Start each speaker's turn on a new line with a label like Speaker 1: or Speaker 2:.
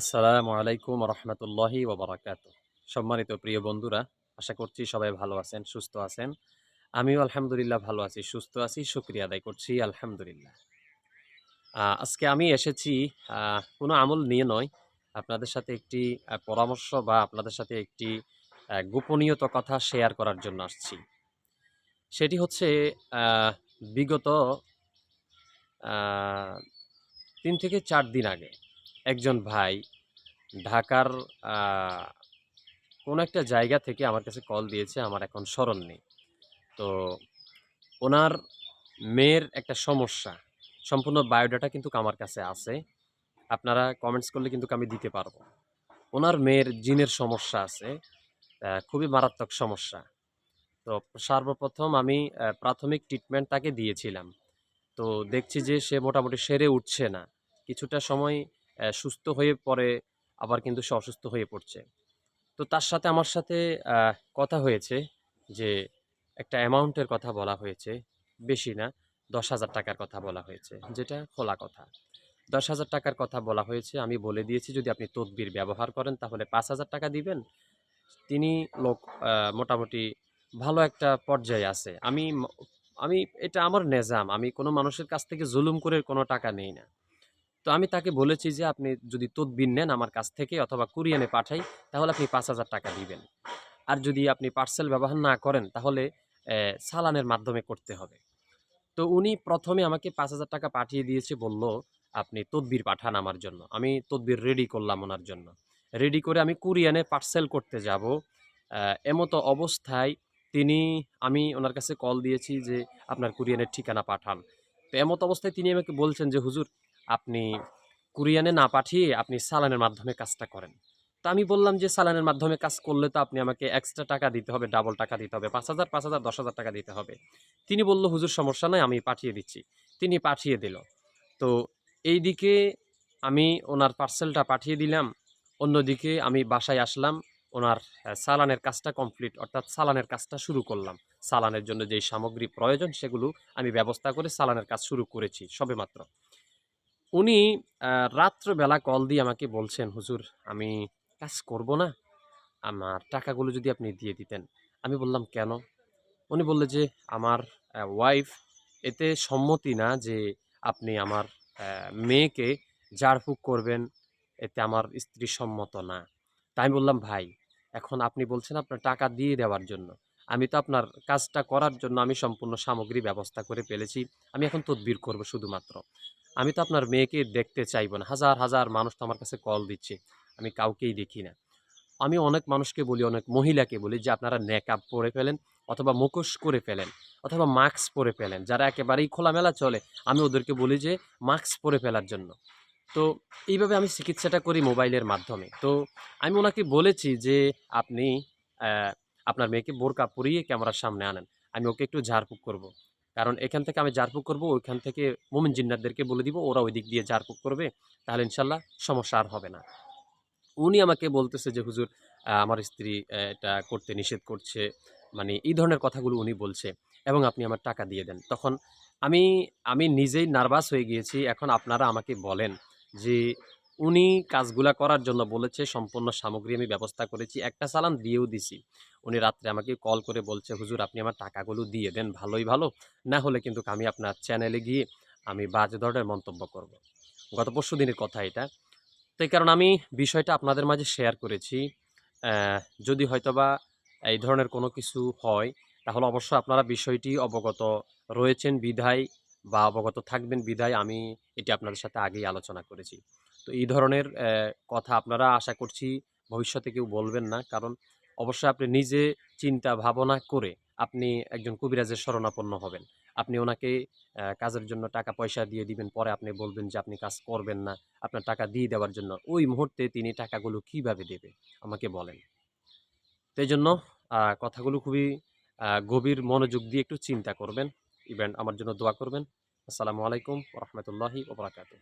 Speaker 1: আসসালামু আলাইকুম রহমতুল্লাহি ওবরাকাত সম্মানিত প্রিয় বন্ধুরা, আশা করছি সবাই ভালো আছেন, সুস্থ আছেন। আমিও আলহামদুলিল্লাহ ভালো আছি, সুস্থ আছি, শুক্রিয়া আদায় করছি, আলহামদুলিল্লাহ। আজকে আমি এসেছি কোনো আমল নিয়ে নয়, আপনাদের সাথে একটি পরামর্শ বা আপনাদের সাথে একটি গোপনীয়ত কথা শেয়ার করার জন্য আসছি। সেটি হচ্ছে বিগত তিন থেকে চার দিন আগে। একজন ভাই ঢাকার কোনো একটা জায়গা থেকে আমার কাছে কল দিয়েছে, আমার এখন স্মরণ নেই। তো ওনার মেয়ের একটা সমস্যা। সম্পূর্ণ বায়োডাটা কিন্তু আমার কাছে আছে। আপনারা কমেন্টস করলে কিন্তু আমি দিতে পারব। ওনার মেয়ের জিনের সমস্যা আছে খুবই মারাত্মক সমস্যা। তো সর্বপ্রথম আমি প্রাথমিক ট্রিটমেন্ট তাকে দিয়েছিলাম। তো দেখছি যে সে মোটামুটি সেরে উঠছে না। কিছুটা সময় সুস্থ হয়ে পরে আবার কিন্তু সে অসুস্থ হয়ে পড়ছে। তো তার সাথে আমার সাথে কথা হয়েছে যে, একটা অ্যামাউন্টের কথা বলা হয়েছে, বেশি না, দশ হাজার টাকার কথা বলা হয়েছে, যেটা খোলা কথা। দশ হাজার টাকার কথা বলা হয়েছে, আমি বলে দিয়েছি, যদি আপনি তদবির ব্যবহার করেন, তাহলে পাঁচ হাজার টাকা দিবেন। তিনি লোক মোটামুটি ভালো একটা পর্যায়ে আছে। আমি আমি, এটা আমার নেজাম, আমি কোনো মানুষের কাছ থেকে জুলুম করে কোনো টাকা নেই না। তো আমি তাকে বলেছি যে, আপনি যদি তদবির নেন আমার কাছ থেকে অথবা কুরিয়ানে পাঠাই, তাহলে আপনি পাঁচ হাজার টাকা দিবেন। আর যদি আপনি পার্সেল ব্যবহার না করেন, তাহলে সালানের মাধ্যমে করতে হবে। তো উনি প্রথমে আমাকে পাঁচ হাজার টাকা পাঠিয়ে দিয়েছে, বলল, আপনি তদবির পাঠান আমার জন্য। আমি তদবির রেডি করলাম ওনার জন্য। রেডি করে আমি কুরিয়ানে পার্সেল করতে যাব। এমতো অবস্থায় তিনি, আমি ওনার কাছে কল দিয়েছি যে, আপনার কুরিয়ানের ঠিকানা পাঠান। তো এমতো অবস্থায় তিনি আমাকে বলছেন যে, হুজুর আপনি কুরিয়ানে না পাঠিয়ে আপনি সালানের মাধ্যমে কাজটা করেন। তো আমি বললাম যে সালানের মাধ্যমে কাজ করলে তো আপনি আমাকে এক্সট্রা টাকা দিতে হবে ডাবল টাকা দিতে হবে, পাঁচ হাজার পাঁচ হাজার, দশ হাজার টাকা দিতে হবে। তিনি বলল, হুজুর, সমস্যা নাই, আমি পাঠিয়ে দিচ্ছি। তিনি পাঠিয়ে দিল। তো এই দিকে আমি ওনার পার্সেলটা পাঠিয়ে দিলাম, অন্যদিকে আমি বাসায় আসলাম, ওনার সালানের কাজটা কমপ্লিট অর্থাৎ সালানের কাজটা শুরু করলাম। সালানের জন্য যেই সামগ্রী প্রয়োজন সেগুলো আমি ব্যবস্থা করে সালানের কাজ শুরু করেছি, সবেমাত্র। উনি রাত্রবেলা কল দিয়ে আমাকে বলছেন, হুজুর, আমি কাজ করব না। আমার টাকাগুলো যদি আপনি দিয়ে দিতেন। আমি বললাম, কেন? উনি বললে যে, আমার ওয়াইফ এতে সম্মতি না যে আপনি আমার মেয়েকে ঝাড়ফুঁক করবেন। এতে আমার স্ত্রী সম্মত না। তাই আমি বললাম, ভাই, এখন আপনি বলছেন আপনার টাকা দিয়ে দেওয়ার জন্য। আমি তো আপনার কাজটা করার জন্য আমি সম্পূর্ণ সামগ্রী ব্যবস্থা করে ফেলেছি। আমি এখন তদবির করব শুধুমাত্র। আমি তো আপনার মেয়েকে দেখতে চাইব না। হাজার হাজার মানুষ তো আমার কাছে কল দিচ্ছে। আমি কাউকেই দেখি না। আমি অনেক মানুষকে বলি, অনেক মহিলাকে বলি যে, আপনারা নেকআপ পরে ফেলেন অথবা মুখোশ করে ফেলেন অথবা মাস্ক পরে ফেলেন। যারা একেবারেই খোলামেলা চলে, আমি ওদেরকে বলি যে মাস্ক পরে ফেলার জন্য। তো এইভাবে আমি চিকিৎসাটা করি মোবাইলের মাধ্যমে। তো আমি ওনাকে বলেছি যে, আপনি আপনার মেয়েকে বোরকা পরিয়ে ক্যামেরার সামনে আনেন। আমি ওকে একটু ঝাড়ফুঁক করব। কারণ এখান থেকে আমি ঝাড়ফুঁক করব, ওইখান থেকে মোমিন জিন্নাতদেরকে বলে দিব, ওরা ওই দিক দিয়ে ঝাড়ফুঁক করবে, তাহলে ইনশাল্লাহ সমস্যা আর হবে না। উনি আমাকে বলতেছে যে, হুজুর আমার স্ত্রী এটা করতে নিষেধ করছে। মানে এই ধরনের কথাগুলো উনি বলছে এবং আপনি আমার টাকা দিয়ে দেন। তখন আমি আমি নিজেই নার্ভাস হয়ে গিয়েছি। এখন আপনারা আমাকে বলেন যে, উনি কাজগুলা করার জন্য বলেছে, সম্পূর্ণ সামগ্রী আমি ব্যবস্থা করেছি, একটা চালান দিয়েও দিছি। উনি রাত্রে আমাকে কল করে বলছে, হুজুর, আপনি আমার টাকাগুলো দিয়ে দেন, ভালোই ভালো। না হলে কিন্তু আমি আপনার চ্যানেলে গিয়ে আমি বাজে ধরনের মন্তব্য করব। গত পরশু দিনের কথা এটা। তো এই কারণে আমি বিষয়টা আপনাদের মাঝে শেয়ার করেছি। যদি হয়তোবা এই ধরনের কোনো কিছু হয়, তাহলে অবশ্য আপনারা বিষয়টি অবগত রয়েছেন, বিধায় বা অবগত থাকবেন বিধায় আমি এটি আপনাদের সাথে আগেই আলোচনা করেছি। তো এই ধরনের কথা আপনারা আশা করছি ভবিষ্যতে কেউ বলবেন না। কারণ অবশ্যই আপনি নিজে চিন্তা ভাবনা করে আপনি একজন কবিরাজের শরণাপন্ন হবেন। আপনি ওনাকে কাজের জন্য টাকা পয়সা দিয়ে দিবেন, পরে আপনি বলবেন যে আপনি কাজ করবেন না, আপনার টাকা দিয়ে দেওয়ার জন্য। ওই মুহূর্তে তিনি টাকাগুলো কীভাবে দেবে? আমাকে বলেন। তো জন্য কথাগুলো খুবই গভীর মনোযোগ দিয়ে একটু চিন্তা করবেন। ইভেন আমার জন্য দোয়া করবেন। আসসালামু আলাইকুম রহমতুল্লাহি ওবরাকাতুহ